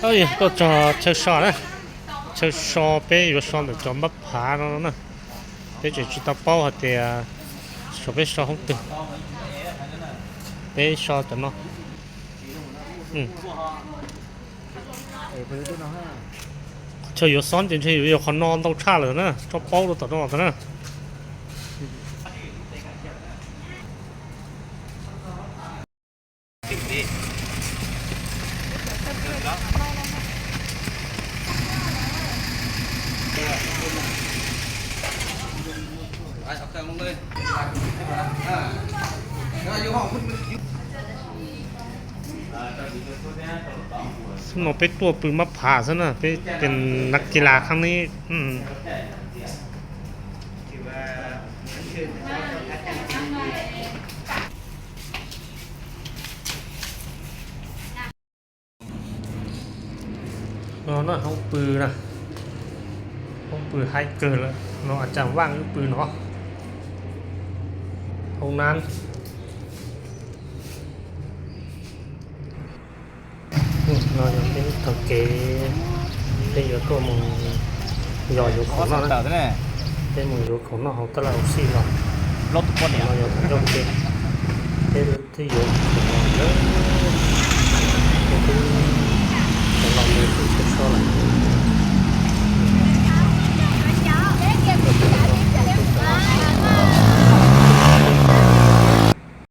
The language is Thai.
เออก็จะเชื่อใช่เชื่อไปย้อนสั้นจะไม่พลาดหรอกนะไปจุดจุดบ่อให้เดี๋ยวเชื่อไปสักพักเดี๋ยวเชื่อได้ไหมอืมเชื่ออยู่สั้นจริงๆอยู่อย่างคนนอนตกชั่วเลยนะจับบ่อตัวตรงๆเลย เอาเครื่องลงเลยอ่าแล้วอยู่ห้องคุณสมองเป็นตัวปืนมาผ่าซะนะเป็นเป็นนักกีฬาครั้งนี้ อืม นาะเนาะห้องปืนนะห้องปืนให้เกินแล้วเนาะอาจารย์ว่างหรือปืนเนาะห้องนั้นอืมเนาะยังเป็นถังเกเป็นอยู่ตัวมึงหย่ออยู่ของเนาะนะ thế này เป็นมึงอยู่ของเนาะของตะเราซี่เนาะ lót con เนาะอยู่ของจงเกเป็นที่อยู่ของเนาะ